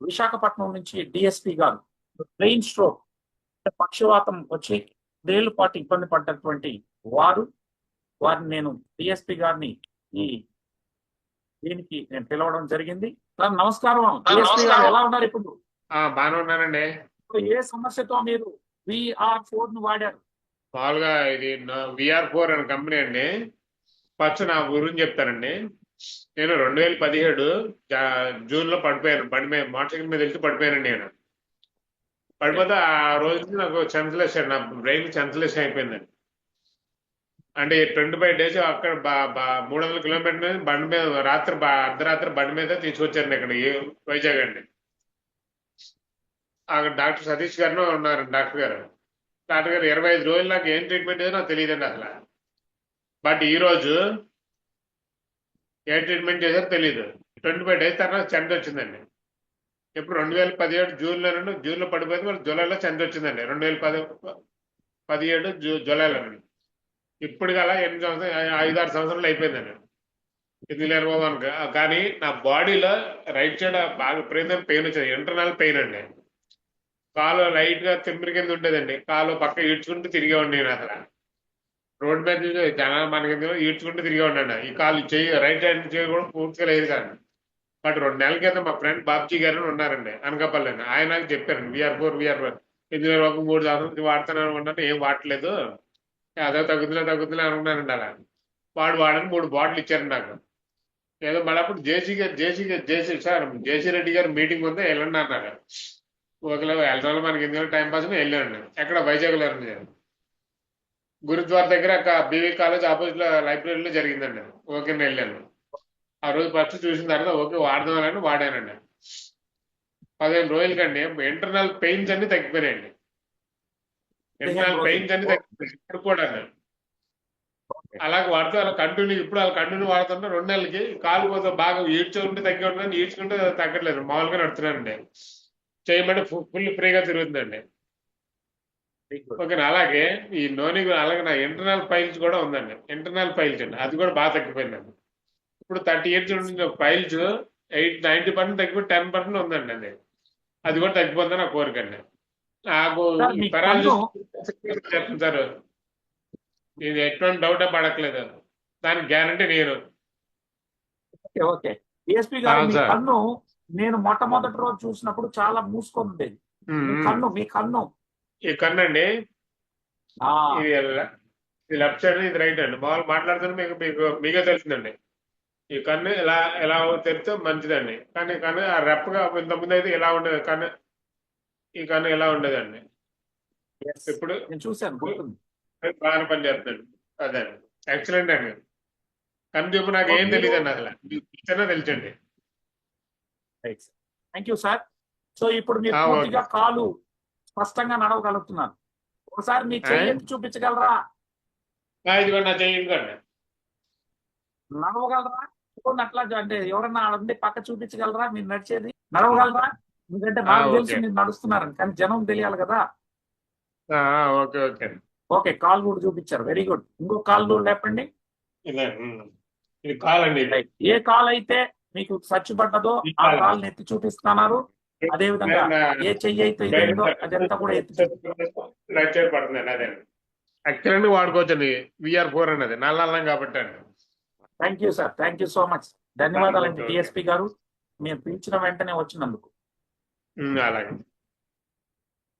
విశాఖపట్నం నుంచి డిఎస్పి గారు brain stroke పక్షవాతం వచ్చి ఏళ్ళ పాటు ఇబ్బంది పడ్డటువంటి వారు వారిని నేను డిఎస్పి గారిని ఈ దీనికి నేను పిలవడం జరిగింది. సార్ నమస్కారం. డిఎస్పి గారు ఎలా ఉన్నారు ఇప్పుడు? బాగానే ఉన్నానండి. ఏ సమస్యతో మీరు విఆర్ ఫోర్ను వాడారు? మామూలుగా ఇది విఆర్ ఫోర్ అనే కంపెనీ అండి. ఫస్ట్ నా గురించి చెప్తానండి. నేను రెండు వేల పదిహేడు జూన్లో పడిపోయాను. బండి మీద మోటార్ మీద వెళ్తే పడిపోయాను నేను. పడిపోతే ఆ రోజు నుంచి నాకు సెన్సలేషన్ నా బ్రెయిన్ సెన్సలేషన్ అయిపోయిందండి. అంటే ట్వంటీ ఫైవ్ డేస్ అక్కడ బా- బా- మూడు వందల కిలోమీటర్ మీద బండి మీద రాత్రి అర్ధరాత్రి బండి మీద తీసుకొచ్చారు ఇక్కడ ఏ- వైజాగ్ అండి. అక్కడ డాక్టర్ సతీష్ గారు ఉన్నారు డాక్టర్ గారు. డాక్టర్ గారు ఇరవై ఐదు రోజులు నాకు ఏం ట్రీట్మెంట్ ఏదో నాకు తెలియదండి అసలు. బట్ ఈ రోజు ఏ ట్రీట్మెంట్ చేశారో తెలియదు ట్వంటీ ఫైవ్ డేస్ తర్వాత చెంత వచ్చిందండి. ఇప్పుడు రెండు వేల పదిహేడు జూన్లో జూన్లో పడిపోయింది మరి జూలైలో చెంత వచ్చిందండి. రెండు వేల పది పదిహేడు జూ జూలైలో నుండి ఇప్పుడు గల ఎనిమిది సంవత్సరం ఐదు ఆరు సంవత్సరాలు అయిపోయిందండి. ఇది లేకపోవడానికి కానీ నా బాడీలో రైట్ సైడ్ బాగా ప్రేమ పెయిన్ వచ్చింది. ఇంటర్నల్ పెయిన్ అండి. కాలు లైట్గా తిమ్మిరి కింద ఉండేదండి. కాలు పక్క ఈడ్చుకుంటూ తిరిగేవాడిని నేను అసలు. రోడ్ మీద చూసి జనాలు మనకి ఈడ్చుకుంటూ తిరిగి ఉన్నాడు. ఈ కాలు చేయి రైట్ హ్యాండ్ చేయి కూడా పూర్తిగా లేదు కానీ బట్ రెండు నెలల కింద మా ఫ్రెండ్ బాబ్జీ గారు ఉన్నారండి అనకాపల్లి ఆయన నాకు చెప్పారండి విఆర్ ఫోర్ విఆర్ ఫోర్ ఇందులో ఒక మూడు సంవత్సరాలు వాడుతున్నాను అనుకున్నాను ఏం వాడలేదు అదే తగ్గుతులే తగ్గుతులే అనుకున్నానండి అలా. వాడు వాడని మూడు బాటిల్ ఇచ్చారండి నాకు. ఏదో మళ్ళీ అప్పుడు జేసీ గారు జేసీ గారు జేసీ సార్ జేసీ రెడ్డి గారు మీటింగ్ ఉంటే వెళ్ళండి అన్నారు. ఒకవేళ వెళ్ళడం మనకి ఎందుకంటే టైం పాస్ వెళ్ళాను ఎక్కడ వైజాగ్లో నేను గురుద్వార దగ్గర ఒక బీవీ కాలేజ్ ఆపోజిట్లో లైబ్రరీలో జరిగిందండి. ఓకే వెళ్ళాను. ఆ రోజు ఫస్ట్ చూసిన తర్వాత ఓకే వాడదామని వాడానండి. పదిహేను రోజులకండి. ఇంటర్నల్ పెయిన్స్ అన్ని తగ్గిపోయాయండి ఇంటర్నల్ పెయిన్స్ అన్ని తగ్గిపోయాయి ఇప్పుడు కూడా అలాగే వాడితే అలా కంటిన్యూ ఇప్పుడు అలా కంటిన్యూ వాడుతుంటే రెండు నెలలకి కాలు పోతే బాగా ఈడ్చుకుంటే తగ్గి ఉంటుంది ఈడ్చుకుంటే తగ్గట్లేదు. మామూలుగా నడుతున్నానండి చేయమంటే ఫుల్ ఫ్రీగా తిరుగుతుందండి. ఓకే అలాగే ఈ నోని అలాగే నా ఇంటర్నల్ ఫైల్స్ కూడా ఉందండి. ఇంటర్నల్ ఫైల్స్ అండి. అది కూడా బాగా తగ్గిపోయిందండి. ఇప్పుడు థర్టీ ఇయర్స్ ఉండే ఫైల్స్ ఎయిట్ నైన్టీ పర్సెంట్ తగ్గిపోయి టెన్ పర్సెంట్ ఉందండి అది. అది కూడా తగ్గిపోతుంది నా కోరిక అండి. నాకు పెరాలసిస్ సార్. ఇది ఎటువంటి డౌట్ పడట్లేదు. దానికి గ్యారంటీ నేను. Okay okay. డిఎస్పి గారు అవును మీ సార్. కన్ను నేను మొట్టమొదటి రోజు చూసినప్పుడు చాలా మూసుకొని ఉండేది. కన్ను మీ కన్ను. ఈ కన్నండి. ఆ, ఇది లెఫ్ట్ సైడ్ ఇది రైట్ అండి. మామూలు మాట్లాడుతుంటే మీకు మీకు మీకే తెలిసిందండి. ఈ కన్ను ఇలా ఎలా తెరిస్తే మంచిదండి. కానీ కన్ను ఆ రెప్పగా ఇంతకుముందు అయితే ఇలా ఉండేది? కన్ను ఈ కన్ను ఇలా ఉండేదండి. ఇప్పుడు గుర్తుంది. బాగానే పని చేస్తుందండి అదే ఎక్సలెంట్ అండి. కన్ను చూపు నాకు ఏం తెలియదు అండి అసలు. ఇచ్చినా తెలుసండి. థ్యాంక్ యూ సార్ సో ఇప్పుడు మీరు. పూర్తిగా కాలు స్పష్టంగా నడవగలుగుతున్నారు ఒకసారి మీ చెయ్యి చూపించగలరా నడవగలరా? చూడండి అట్లా అంటే ఎవరన్నా ఉండి పక్క చూపించగలరా? మీరు నడిచేది నడవగలరా? ఎందుకంటే నాకు తెలిసి. మీరు నడుస్తున్నారని కానీ జనం తెలియాలి కదా. Okay okay. ఓకే కాల్ కూడా చూపించారు. Very good. ఇంకో కాల్ కూడా లేపండి. ఏ కాల్ అయితే మీకు సచ్చిపడ్డదో ఆ కాల్. కాల్ ఎత్తి చూపిస్తున్నారు. అదే విధంగా ఏ చెయ్యి అయితే ఇదేందో అదంతా కూడా సైడ్ పడుతుందండి అదే వాడుకోవచ్చండి. విఆర్ ఫోర్ అన్నది. నల్లం కాబట్టి అండి. Thank you sir thank you so much ధన్యవాదాలండి. డిఎస్పీ గారు. మీరు పిలిచిన వెంటనే వచ్చినందుకు. అలాగే.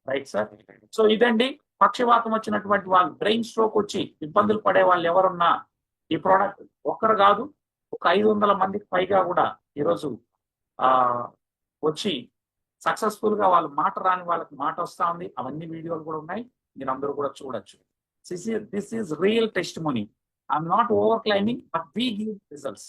రైట్ సార్ సో ఇదండి. పక్షవాతం వచ్చినటువంటి వాళ్ళు బ్రెయిన్ స్ట్రోక్ వచ్చి ఇబ్బందులు పడే వాళ్ళు ఎవరున్నా ఈ ప్రోడక్ట్ ఒక్కరు కాదు ఒక ఐదు వందల మందికి పైగా కూడా ఈరోజు ఆ వచ్చి సక్సెస్ఫుల్గా వాళ్ళు మాట రాని వాళ్ళకి మాట వస్తా ఉంది అవన్నీ వీడియోలు కూడా ఉన్నాయి. మీరు అందరూ కూడా చూడొచ్చు. This is real test money I'm not over claiming but we give results